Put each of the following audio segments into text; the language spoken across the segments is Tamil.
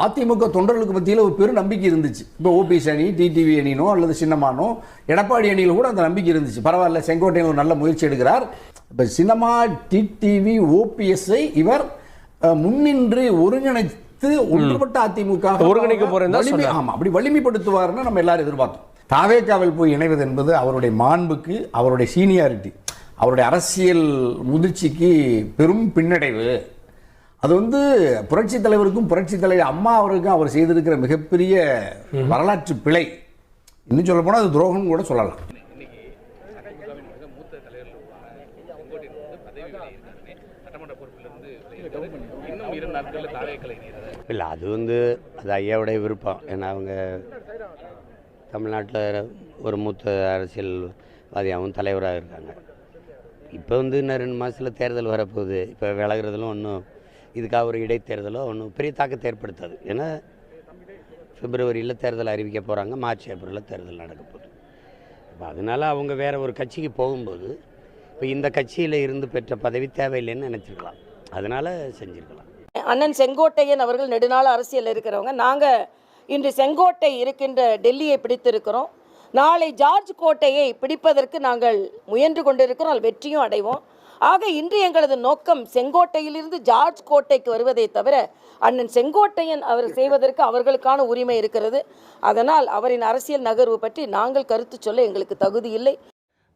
அதிமுக தொண்டர்களுக்கு மத்தியில் ஒரு பெரும் நம்பிக்கை இருந்துச்சு. இப்போ ஓபிஎஸ் அணி டிடிவி அணினோ அல்லது சின்னமானோ எடப்பாடி அணியில் கூட அந்த நம்பிக்கை இருந்துச்சு. பரவாயில்ல செங்கோட்டையன் ஒரு நல்ல முயற்சி எடுக்கிறார். இப்போ சின்னமா டிடிவி ஓபிஎஸ்ஐ இவர் முன்னின்று ஒருங்கிணைத்து ஒன்றுபட்ட அதிமுக ஒருங்கிணைக்க போறேன்னு தான் வலிமை- சொன்னார். ஆமா அப்படி வலிமைப்படுத்துவார்னு நம்ம எல்லாரும் எதிர்பார்த்தோம். தாவேக்காவில் போய் இணைவது என்பது அவருடைய மாண்புக்கு அவருடைய சீனியாரிட்டி அவருடைய அரசியல் முதிர்ச்சிக்கு பெரும் பின்னடைவு. அது வந்து புரட்சி தலைவருக்கும் புரட்சி தலைவர் அம்மா அவருக்கும் அவர் செய்திருக்கிற மிகப்பெரிய வரலாற்று பிழை. இன்னும் சொல்ல போனால் அது துரோகம் கூட சொல்லலாம். இல்லை அது வந்து அது ஐயாவுடைய விருப்பம். ஏன்னா அவங்க தமிழ்நாட்டில் ஒரு மூத்த அரசியல்வாதியாகவும் தலைவராக இருக்காங்க. இப்போ வந்து இன்னும் ரெண்டு மாதத்தில் தேர்தல் வரப்போகுது. இப்போ விலகிறதுலாம் ஒன்றும் இதுக்காக ஒரு இடைத்தேர்தலோ ஒன்றும் பெரிய தாக்கத்தை ஏற்படுத்தாது. ஏன்னா பிப்ரவரியில் தேர்தல் அறிவிக்க போகிறாங்க மார்ச் ஏப்ரலில் தேர்தல் நடக்க போகுது. இப்போ அதனால் அவங்க வேறு ஒரு கட்சிக்கு போகும்போது இப்போ இந்த கட்சியில் இருந்து பெற்ற பதவி தேவையில்லைன்னு நினச்சிருக்கலாம். அதனால் செஞ்சுருக்கலாம். அண்ணன் செங்கோட்டையன் அவர்கள் நெடுநாள் அரசியலில் இருக்கிறவங்க நாங்கள் இன்று செங்கோட்டை இருக்கின்ற டெல்லியை பிடித்திருக்கிறோம். நாளை ஜார்ஜ் கோட்டையை பிடிப்பதற்கு நாங்கள் முயன்று கொண்டிருக்கிறோம் அதில் வெற்றியும் அடைவோம். ஆக இன்று எங்களது நோக்கம் செங்கோட்டையிலிருந்து ஜார்ஜ் கோட்டைக்கு வருவதை தவிர அண்ணன் செங்கோட்டையன் அவர் செய்வதற்கு அவர்களுக்கான உரிமை இருக்கிறது. அதனால் அவரின் அரசியல் நகர்வு பற்றி நாங்கள் கருத்து சொல்ல எங்களுக்கு தகுதி இல்லை.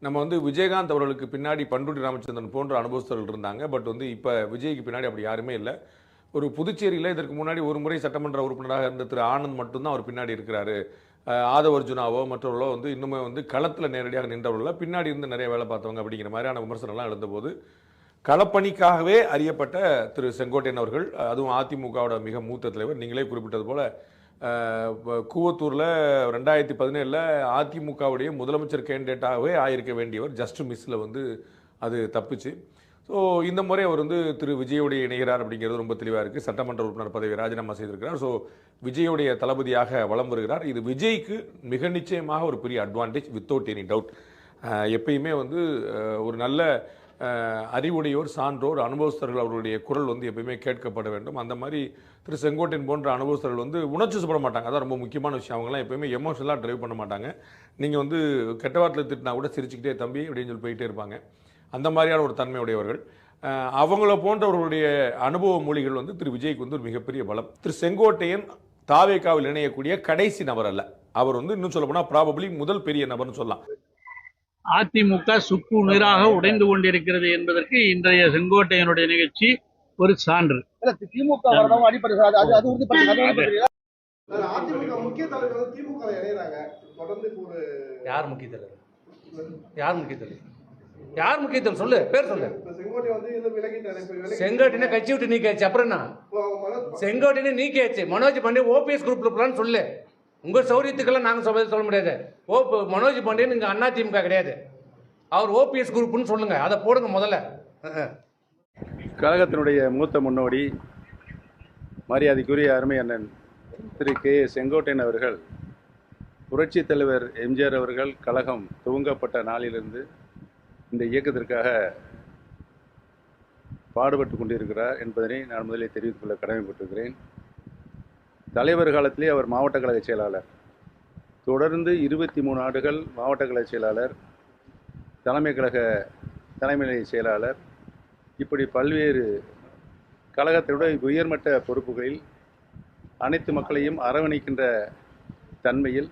நம்ம வந்து விஜயகாந்த் அவர்களுக்கு பின்னாடி பண்ருட்டி ராமச்சந்திரன் போன்ற அனுபவஸ்தர்கள் இருந்தாங்க. பட் வந்து இப்போ விஜய்க்கு பின்னாடி அப்படி யாருமே இல்லை. ஒரு புதுச்சேரியில் இதற்கு முன்னாடி ஒரு முறை சட்டமன்ற உறுப்பினராக இருந்த திரு ஆனந்த் மட்டும்தான் அவர் பின்னாடி இருக்கிறாரு. ஆதவ அர்ஜுனாவோ மற்றவர்களோ வந்து இன்னுமே வந்து களத்தில் நேரடியாக நின்றவர்கள பின்னாடி இருந்து நிறைய வேலை பார்த்தவங்க அப்படிங்கிற மாதிரியான விமர்சனம்லாம் எழுந்தபோது களப்பணிக்காகவே அறியப்பட்ட திரு செங்கோட்டையன் அவர்கள் அதுவும் அதிமுகவோட மிக மூத்த தலைவர் நீங்களே குறிப்பிட்டது போல் கூவத்தூரில் ரெண்டாயிரத்தி பதினேழில் அதிமுகவுடைய முதலமைச்சர் கேண்டிடேட்டாகவே ஆயிருக்க வேண்டியவர் ஜஸ்ட் மிஸ்ஸில் வந்து அது தப்பிச்சு. ஸோ இந்த முறை அவர் வந்து திரு விஜயோடைய இணைகிறார் அப்படிங்கிறது ரொம்ப தெளிவாக இருக்குது சட்டமன்ற உறுப்பினர் பதவி ராஜினாமா செய்திருக்கிறார். ஸோ விஜயோடைய தளபதியாக வலம் வருகிறார். இது விஜய்க்கு மிக நிச்சயமாக ஒரு பெரிய அட்வான்டேஜ் வித்தவுட் எனி டவுட் எப்பயுமே வந்து ஒரு நல்ல அறிவுடையோர் சான்றோர் அனுபவஸ்தர்கள் அவருடைய குரல் வந்து எப்பயுமே கேட்கப்பட வேண்டும். அந்த மாதிரி திரு செங்கோட்டையன் போன்ற அனுபவஸ்தர்கள் வந்து உணர்ச்சி சுப்பட மாட்டாங்க. அதான் ரொம்ப முக்கியமான விஷயம். அவங்கலாம் எப்பயுமே எமோஷனலாக ட்ரைவ் பண்ண மாட்டாங்க. நீங்கள் வந்து கெட்ட வார்த்தையில் திட்டினா கூட சிரிச்சுக்கிட்டே தம்பி அப்படின்னு சொல்லி போயிட்டே இருப்பாங்க. அந்த மாதிரியான ஒரு தன்மையுடையவர்கள். அவங்கள போன்றவர்களுடைய அனுபவ மொழிகள் வந்து திரு விஜய்க்கு வந்து ஒரு மிகப்பெரிய பலம். திரு செங்கோட்டையன் தாவேக்காவில் இணையக்கூடிய கடைசி நபர் அல்ல. அவர் வந்து இன்னும் சொல்ல போனால் ப்ராபப்ளி முதல் பெரிய நபர்னு சொல்லலாம். அதிமுக சுக்கு நீராக உடைந்து கொண்டிருக்கிறது என்பதற்கு இன்றைய செங்கோட்டையனுடைய நிகழ்ச்சி ஒரு சான்று. திமுக முக்கிய தலைவர் யார் முக்கிய தலைவர்? யார் முக்கிய தலைவர்? யார் முக்கிய தலைவர் சொல்லு? பேர் சொல்லு. இப்ப செங்கோட்டை வந்து இது விலகிட்டாரு இப்ப விலகி செங்கோட்டினை கட்சி விட்டு நீக்கியாச்சு. அப்புறம் என்ன? செங்கோட்டினை நீக்கியாச்சு. மனோஜ் பாண்டியன் ஓபிஎஸ் குரூப்ல போலான்னு சொல்லு. உங்க சௌரியத்துக்கெல்லாம் நாங்க சொல்ல சொல்ல முடியாது. ஓ மனோஜ் பாண்டியன் இங்க அண்ணா திமுக கிடையாது. அவர் ஓபிஎஸ் குரூப்னு சொல்லுங்க. அதை போடுங்க முதல்ல. கழகத்தினுடைய மூத்த முன்னோடி மரியாதைக்குரிய அருமை அண்ணன் திரு கே. செங்கோட்டையன் அவர்கள் புரட்சித் தலைவர் எம்ஜிஆர் அவர்கள் கழகம் துவங்கப்பட்ட நாளிலிருந்து இந்த இயக்கத்திற்காக பாடுபட்டு கொண்டிருக்கிறார் என்பதனை நான் முதலில் தெரிவித்துக் கொள்ள கடமைப்பட்டிருக்கிறேன். தலைவர் காலத்திலே அவர் மாவட்ட கழக செயலாளர். தொடர்ந்து இருபத்தி மூணு ஆண்டுகள் மாவட்ட கழக செயலாளர் தலைமை கழக தலைமை செயலாளர். இப்படி பல்வேறு கழகத்தினுடைய உயர்மட்ட பொறுப்புகளில் அனைத்து மக்களையும் அரவணைக்கின்ற தன்மையில்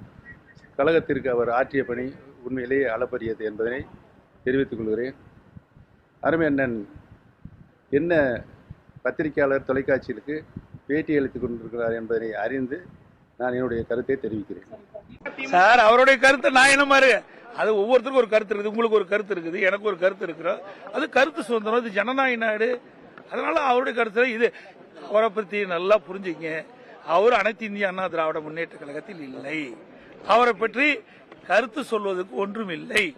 கழகத்திற்கு அவர் ஆற்றிய பணி உண்மையிலேயே அளப்பரியது என்பதனை தெரிவித்துக் கொள்கிறேன். அருமை அண்ணன் என்ன பத்திரிகையாளர் தொலைக்காட்சிகளுக்கு பேட்டி அளித்துக் கொண்டிருக்கிறார் என்பதை அறிந்து நான் என்னுடைய கருத்தை தெரிவிக்கிறேன். சார் அவருடைய கருத்து நான் என்ன மாதிரி? அது ஒவ்வொருத்தருக்கும் ஒரு கருத்து இருக்குது உங்களுக்கு ஒரு கருத்து இருக்குது எனக்கு ஒரு கருத்து இருக்கிறோம் அது கருத்து சுதந்திரம் இது ஜனநாயக நாடு. அதனால அவருடைய கருத்து இது அவரை பத்தி நல்லா புரிஞ்சுங்க. அவர் அனைத்து இந்திய அண்ணா திராவிட முன்னேற்ற கழகத்தில் இல்லை. அவரை பற்றி கருத்து சொல்வதற்கு ஒன்றும் இல்லை.